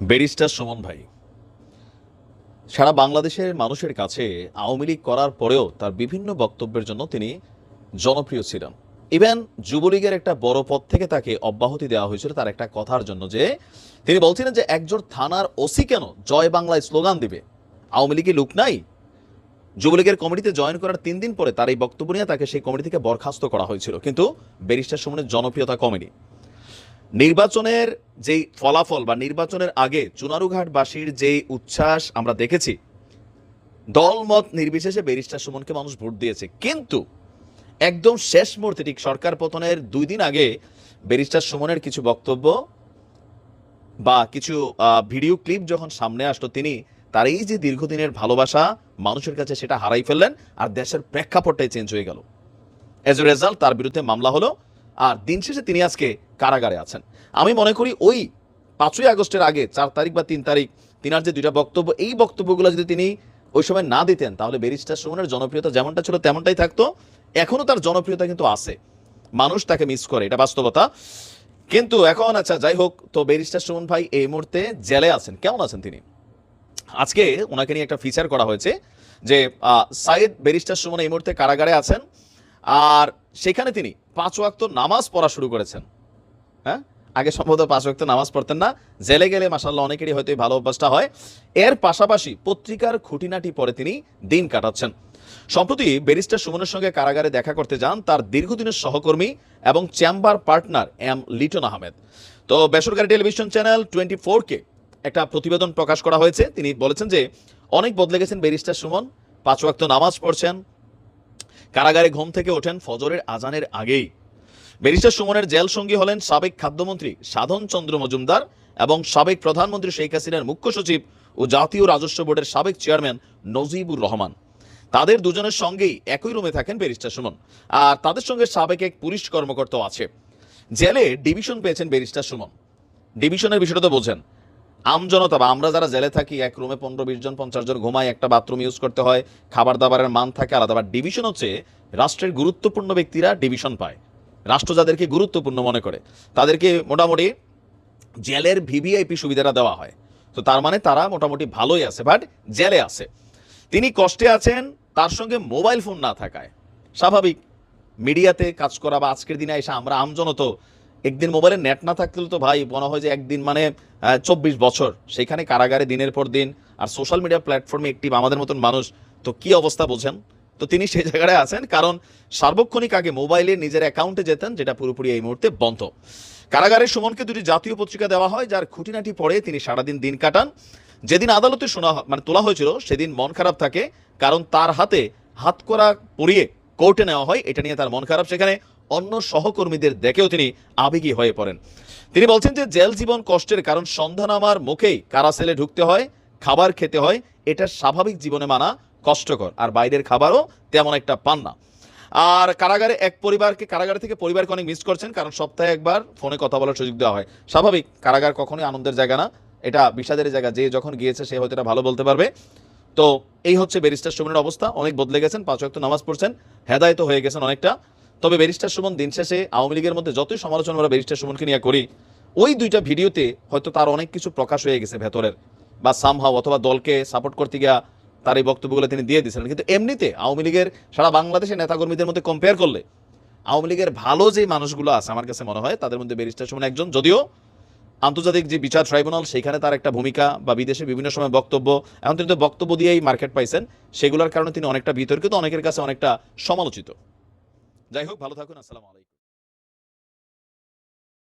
Barrister Suman ভাই, সারা বাংলাদেশের মানুষের কাছে আওয়ামী লীগ করার পরেও তার বিভিন্ন বক্তব্যের জন্য তিনি জনপ্রিয় ছিলেন। ইভেন যুবলীগের একটা বড় পদ থেকে তাকে অব্যাহতি দেওয়া হয়েছিল তার একটা কথার জন্য যে, তিনি বলছিলেন যে একজন থানার ওসি কেন জয় বাংলায় স্লোগান দিবে? আওয়ামী লীগের লুক নাই। যুবলীগের কমিটিতে জয়েন করার তিন দিন পরে তার এই বক্তব্য নিয়ে তাকে সেই কমিটি থেকে বরখাস্ত করা হয়েছিল। কিন্তু ব্যারিস্টার সুমনের জনপ্রিয়তা কমেনি। নির্বাচনের যেই ফলাফল বা নির্বাচনের আগে চুনারুঘাটবাসীর যে উচ্ছ্বাস আমরা দেখেছি, দলমত নির্বিশেষে ব্যারিস্টার সুমনকে মানুষ ভোট দিয়েছে। কিন্তু একদম শেষ মুহূর্তে, ঠিক সরকার পতনের দুই দিন আগে ব্যারিস্টার সুমনের কিছু বক্তব্য বা কিছু ভিডিও ক্লিপ যখন সামনে আসলো, তিনি তার এই যে দীর্ঘদিনের ভালোবাসা মানুষের কাছে সেটা হারাই ফেললেন আর দেশের প্রেক্ষাপটটাই চেঞ্জ হয়ে গেল। এজ এ রেজাল্ট তার বিরুদ্ধে মামলা হলো। আর দিন শেষে তিনি আজকে কারাগারে আছেন। আমি মনে করি ওই পাঁচই আগস্টের আগে, চার তারিখ বা তিন তারিখ, তিনার যে দুইটা বক্তব্য, এই বক্তব্যগুলো যদি তিনি ওই সময় না দিতেন, তাহলে ব্যারিস্টার সুমনের জনপ্রিয়তা যেমনটা ছিল তেমনটাই থাকতো। এখনও তার জনপ্রিয়তা কিন্তু আছে। মানুষ তাকে মিস করে, এটা বাস্তবতা। কিন্তু এখন আচ্ছা যাই হোক, তো ব্যারিস্টার সুমন ভাই এই মুহূর্তে জেলে আছেন। কেমন আছেন তিনি? আজকে ওনাকে নিয়ে একটা ফিচার করা হয়েছে যে সাইদ ব্যারিস্টার সুমন এই মুহূর্তে কারাগারে আছেন। আর সেখানে তিনি পাঁচ ওয়াক্ত নামাজ পড়া শুরু করেছেন। হ্যাঁ? আগে সম্ভবত পাঁচ ওয়াক্ত নামাজ পড়তেন না। জেলে গেলে মাসাল্লাহ অনেকেরই হয়তো ভালো অভ্যাসটা হয়। এর পাশাপাশি পত্রিকার খুঁটিনাটি পরে তিনি দিন কাটাচ্ছেন। সম্প্রতি ব্যারিস্টার সুমনের সঙ্গে কারাগারে দেখা করতে যান তার দীর্ঘদিনের সহকর্মী এবং chamber partner M Liton Ahmed. তো বেসরকারি টেলিভিশন চ্যানেল টোয়েন্টি ফোরকে একটা প্রতিবেদন প্রকাশ করা হয়েছে। তিনি বলেছেন যে, অনেক বদলে গেছেন ব্যারিস্টার সুমন। পাঁচ ওয়াক্ত নামাজ পড়ছেন। কারাগারে ঘুম থেকে ওঠেন ফজরের আজানের আগেই। ব্যারিস্টার সুমনের জেল সঙ্গী হলেন সাবেক খাদ্যমন্ত্রী সাধন চন্দ্র মজুমদার এবং সাবেক প্রধানমন্ত্রী শেখ হাসিনার মুখ্য সচিব ও জাতীয় রাজস্ব বোর্ডের সাবেক চেয়ারম্যান নজিবুর রহমান। তাদের দুজনের সঙ্গেই একই রুমে থাকেন ব্যারিস্টার সুমন। আর তাদের সঙ্গে সাবেক এক পুলিশ কর্মকর্তাও আছে। জেলে ডিভিশন পেয়েছেন ব্যারিস্টার সুমন। ডিভিশনের বিষয়টা তো বোঝেন। আমজনতা বা আমরা যারা জেলে থাকি, এক রুমে পনেরো, বিশ জন, পঞ্চাশ জন ঘুমাই একটা বাথরুম ইউজ করতে হয় খাবার দাবারের মান থাকে আলাদা বা ডিভিশন হচ্ছে রাষ্ট্রের গুরুত্বপূর্ণ ব্যক্তিরা ডিভিশন পায়। রাষ্ট্র যাদেরকে গুরুত্বপূর্ণ মনে করে, তাদেরকে মোটামুটি জেলের ভিভিআইপি সুবিধাটা দেওয়া হয়। তো তার মানে তারা মোটামুটি ভালোই আছে বাট জেলে আছে। তিনি কষ্টে আছেন, তার সঙ্গে মোবাইল ফোন না থাকায়। স্বাভাবিক মিডিয়াতে কাজ করা বা আজকের দিনে এসে আমরা আমজনত একদিন মোবাইলে নেট না থাকলে তো ভাই, মনে হয় যে একদিন মানে চব্বিশ বছর। সেখানে কারাগারে দিনের পর দিন, আর সোশ্যাল মিডিয়া প্ল্যাটফর্মে একটিভ আমাদের মতন মানুষ, তো কি অবস্থা বোঝেন? তো তিনি সেই জায়গায় আছেন, কারণ সার্বক্ষণিক আগে মোবাইলে নিজের অ্যাকাউন্টে যেতেন, যেটা পুরোপুরি এই মুহূর্তে বন্ধ। কারাগারে সুমনকে দুটি জাতীয় পত্রিকা দেওয়া হয়, যার খুঁটিনাটি পড়ে তিনি সারাদিন দিন কাটান। যেদিন আদালতে শোনা মানে তোলা হয়েছিল, সেদিন মন খারাপ থাকে, কারণ তার হাতে হাত করা পরিয়ে কোর্টে নেওয়া হয়, এটা নিয়ে তার মন খারাপ। সেখানে অন্য সহকর্মীদের দেখেও তিনি আবেগী হয়ে পড়েন। তিনি বলছেন যে, জেল জীবন কষ্টের কারণ সন্ধান আমার মুখেই। কারা সেলে ঢুকতে হয়, খাবার খেতে হয়, এটা স্বাভাবিক জীবনে মানা কষ্টকর। আর বাইরের খাবারও তেমন একটা পান না। আর কারাগারে এক পরিবারকে, কারাগার থেকে পরিবারকে অনেক মিস করছেন, কারণ সপ্তাহে একবার ফোনে কথা বলার সুযোগ দেওয়া হয়। স্বাভাবিক, কারাগার কখনোই আনন্দের জায়গা না। এটা বিষাদের জায়গা, যে যখন গিয়েছে, সে হয়তো এটা ভালো বলতে পারবে। তো এই হচ্ছে ব্যারিস্টার সুমনের অবস্থা। অনেক বদলে গেছেন, পাঁচ ওয়াক্ত নামাজ পড়ছেন, হেদায়ত হয়ে গেছেন অনেকটা। তবে ব্যারিস্টার সুমন দিন শেষে আওয়ামী লীগের মধ্যে যতই সমালোচনা আমরা ব্যারিস্টার সুমনকে নিয়ে করি, ওই দুইটা ভিডিওতে হয়তো তার অনেক কিছু প্রকাশ হয়ে গেছে ভেতরের। বা সামহাও অথবা দলকে সাপোর্ট করতে গিয়া তার এই বক্তব্যগুলো তিনি দিয়ে দিয়েছিলেন। কিন্তু এমনিতে আওয়ামী লীগের সারা বাংলাদেশের নেতাকর্মীদের মধ্যে কম্পেয়ার করলে, আওয়ামী লীগের ভালো যে মানুষগুলো আছে, আমার কাছে মনে হয় তাদের মধ্যে ব্যারিস্টার সুমন একজন। যদিও আন্তর্জাতিক যে বিচার ট্রাইব্যুনাল সেখানে তার একটা ভূমিকা বা বিদেশে বিভিন্ন সময় বক্তব্য, এখন তিনি তো বক্তব্য দিয়েই মার্কেট পাইছেন, সেগুলোর কারণে তিনি অনেকটা বিতর্কিত, অনেকের কাছে অনেকটা সমালোচিত। যাই হোক ভালো থাকুন আসসালামু আলাইকুম।